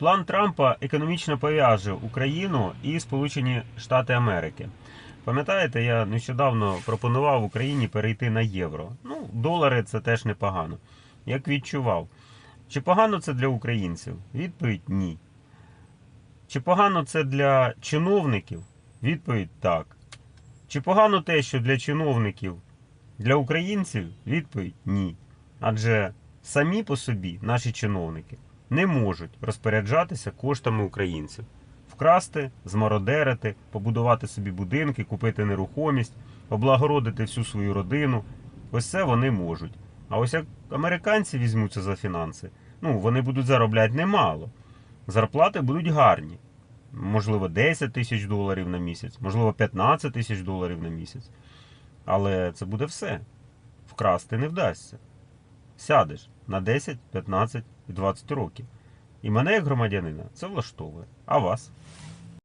План Трампа економічно пов'яже Україну і Сполучені Штати Америки. Пам'ятаєте, я нещодавно пропонував Україні перейти на євро. Ну, долари це теж непогано. Як відчував. Чи погано це для українців? Відповідь ні. Чи погано це для чиновників? Відповідь так. Чи погано те, що для чиновників, для українців? Відповідь ні. Адже самі по собі наші чиновники не можуть розпоряджатися коштами українців. Вкрасти, змародерити, побудувати собі будинки, купити нерухомість, облагородити всю свою родину. Ось це вони можуть. А ось як американці візьмуться за фінанси, ну вони будуть заробляти немало. Зарплати будуть гарні. Можливо, 10 тисяч доларів на місяць, можливо, 15 тисяч доларів на місяць. Але це буде все. Вкрасти не вдасться. Сядеш на 10, 15 і 20 років. І мене, як громадянина, це влаштовує. А вас?